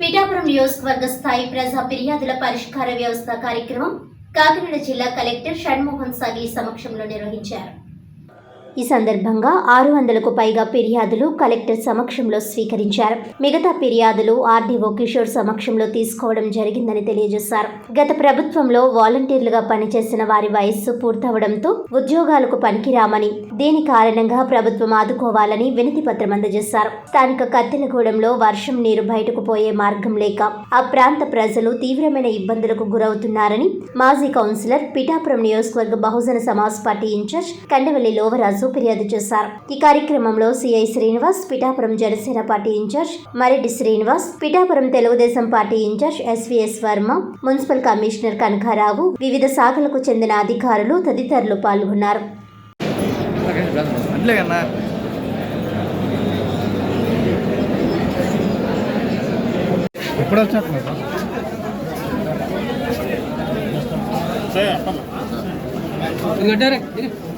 పిఠాపురం నియోజకవర్గ స్థాయి ప్రజా ఫిర్యాదుల పరిష్కార వ్యవస్థ కార్యక్రమం కాకినాడ జిల్లా కలెక్టర్ షణ్మోహన్ సాగి సమక్షంలో నిర్వహించారు. ఈ సందర్భంగా ఆరు వందలకు పైగా ఫిర్యాదులు కలెక్టర్ సమక్షంలో స్వీకరించారు. మిగతా ఫిర్యాదులు ఆర్డీఓ కిషోర్ సమక్షంలో తీసుకోవడం జరిగిందని తెలియజేశారు. గత ప్రభుత్వంలో వాలంటీర్లుగా పనిచేసిన వారి వయస్సు పూర్తవడంతో ఉద్యోగాలకు పనికిరామని దీని కారణంగా ప్రభుత్వం ఆదుకోవాలని వినతి పత్రం అందజేశారు. స్థానిక కత్తెలగూడెంలో వర్షం నీరు బయటకు పోయే మార్గం లేక ఆ ప్రాంత ప్రజలు తీవ్రమైన ఇబ్బందులకు గురవుతున్నారని మాజీ కౌన్సిలర్ పిఠాపురం నియోజకవర్గ బహుజన సమాజ్ పార్టీ ఇన్ఛార్జ్ కండవల్లి లోవరాజు ఫిర్యాదు చేశారు. ఈ కార్యక్రమంలో CI Srinivas Pithapuram Janasena party incharge Mareddy Srinivas Pithapuram Telugu Desam party incharge SVS Varma municipal commissioner Kanakarao వివిధ శాఖలకు చెందిన అధికారులు తదితరులు పాల్గొన్నారు. ఎప్పుడు వచ్చినట్టున్నారు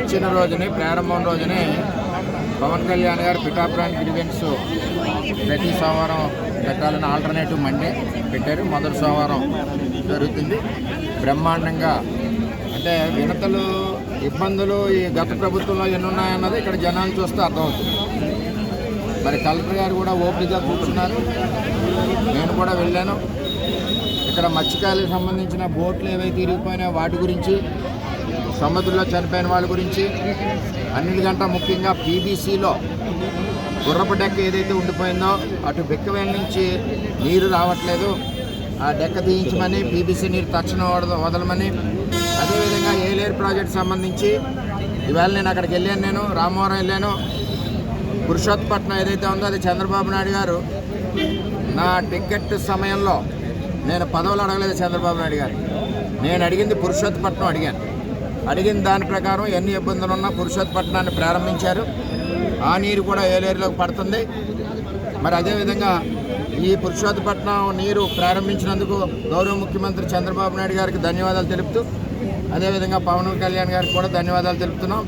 ఇచ్చిన రోజుని ప్రారంభం రోజుని పవన్ కళ్యాణ్ గారు పిఠాపురానికి గ్రీవెన్స్ ప్రతి సోమవారం పెట్టాలని ఆల్టర్నేటివ్ మండే పెట్టారు. మొదటి సోమవారం జరుగుతుంది. బ్రహ్మాండంగా అంటే వినతలు ఇబ్బందులు ఈ గత ప్రభుత్వంలో ఎన్ని ఉన్నాయన్నది ఇక్కడ జనాలు చూస్తే అర్థమవుతుంది. మరి కలెక్టర్ గారు కూడా ఓపికగా కూర్చున్నారు. నేను కూడా వెళ్ళాను. ఇక్కడ మత్స్యకాయలకు సంబంధించిన బోట్లు ఏవైతే ఇరిగిపోయినాయో వాటి గురించి సముద్రంలో చనిపోయిన వాళ్ళ గురించి అన్నిటికంటే ముఖ్యంగా పీబీసీలో గుర్రపు డెక్క ఏదైతే ఉండిపోయిందో అటు బిక్కవేల నుంచి నీరు రావట్లేదు. ఆ డెక్క తీయించమని పీబీసీ నీరు తక్షణం వదల వదలమని అదేవిధంగా ఏలేరు ప్రాజెక్ట్ సంబంధించి ఇవాళ నేను అక్కడికి వెళ్ళాను నేను రామవరం వెళ్ళాను. పురుషోత్పట్నం ఏదైతే ఉందో అది చంద్రబాబు నాయుడు గారు. నా టికెట్ సమయంలో నేను పదవులు అడగలేదు చంద్రబాబు నాయుడు గారు. నేను అడిగింది పురుషోత్పట్నం అడిగాను. అడిగిన దాని ప్రకారం ఎన్ని ఇబ్బందులు ఉన్నా పురుషోత్పట్నాన్ని ప్రారంభించారు. ఆ నీరు కూడా ఏలేరులోకి పడుతుంది. మరి అదేవిధంగా ఈ పురుషోత్పట్నం నీరు ప్రారంభించినందుకు గౌరవ ముఖ్యమంత్రి చంద్రబాబు నాయుడు గారికి ధన్యవాదాలు తెలుపుతూ అదేవిధంగా పవన్ కళ్యాణ్ గారికి కూడా ధన్యవాదాలు తెలుపుతున్నాం.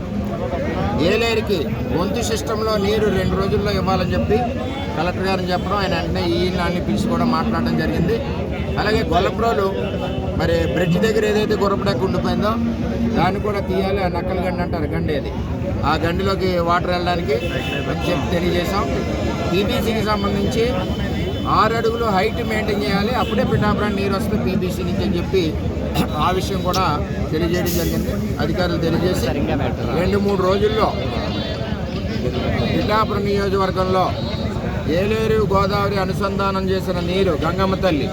ఏలేరుకి గొంతు సిస్టంలో నీరు రెండు రోజుల్లో ఇవ్వాలని చెప్పి కలెక్టర్ గారిని చెప్పడం ఆయన వెంటనే ఈ నాన్ని పిలిచి కూడా మాట్లాడడం జరిగింది. అలాగే గొల్లప్రోలు మరి బ్రిడ్జ్ దగ్గర ఏదైతే గుర్రపడెక్క ఉండిపోయిందో దాన్ని కూడా తీయాలి ఆ నక్కల గండి అంటారు గండి అది. ఆ గండిలోకి వాటర్ వెళ్ళడానికి అని చెప్పి తెలియజేశాం. పీబీసీకి సంబంధించి ఆరు అడుగులు హైట్ మెయింటైన్ చేయాలి. అప్పుడే పిఠాపురాన్ని నీరు వస్తుంది పీబీసీ నుంచి అని చెప్పి ఆ విషయం కూడా తెలియజేయడం జరిగింది. అధికారులు తెలియజేసి రెండు మూడు రోజుల్లో పిఠాపురం నియోజకవర్గంలో ఏలేరు గోదావరి అనుసంధానం చేసిన నీరు గంగమ్మ తల్లి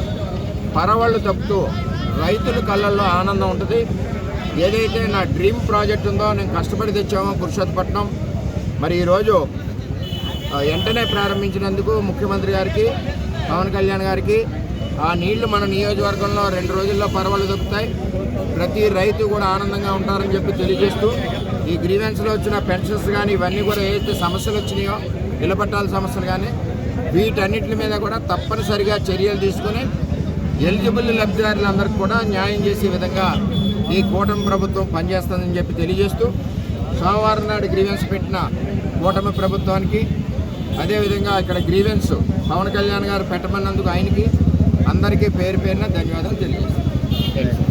పరవళ్ళు తప్పుతూ రైతుల కళ్ళల్లో ఆనందం ఉంటుంది. ఏదైతే నా డ్రీమ్ ప్రాజెక్ట్ ఉందో నేను కష్టపడి తెచ్చామో పురుషోత్పట్నం మరి ఈరోజు వెంటనే ప్రారంభించినందుకు ముఖ్యమంత్రి గారికి పవన్ కళ్యాణ్ గారికి ఆ నీళ్ళు మన నియోజకవర్గంలో రెండు రోజుల్లో పర్వాలు దొరుకుతాయి. ప్రతి రైతు కూడా ఆనందంగా ఉంటారని చెప్పి తెలియజేస్తూ ఈ గ్రీవెన్స్లో వచ్చిన పెన్షన్స్ కానీ ఇవన్నీ కూడా ఏదైతే సమస్యలు వచ్చినాయో నిలబట్టాల సమస్యలు కానీ వీటన్నిటి మీద కూడా తప్పనిసరిగా చర్యలు తీసుకొని ఎలిజిబుల్ లబ్ధిదారులందరికీ కూడా న్యాయం చేసే విధంగా ఈ కూటమి ప్రభుత్వం పనిచేస్తుందని చెప్పి తెలియజేస్తూ సోమవారం నాడు గ్రీవెన్స్ పెట్టిన కూటమి ప్రభుత్వానికి అదేవిధంగా ఇక్కడ గ్రీవెన్స్ పవన్ కళ్యాణ్ గారు పెట్టమన్నందుకు ఆయనకి అందరికీ పేరు పేరున ధన్యవాదాలు తెలియజేస్తాను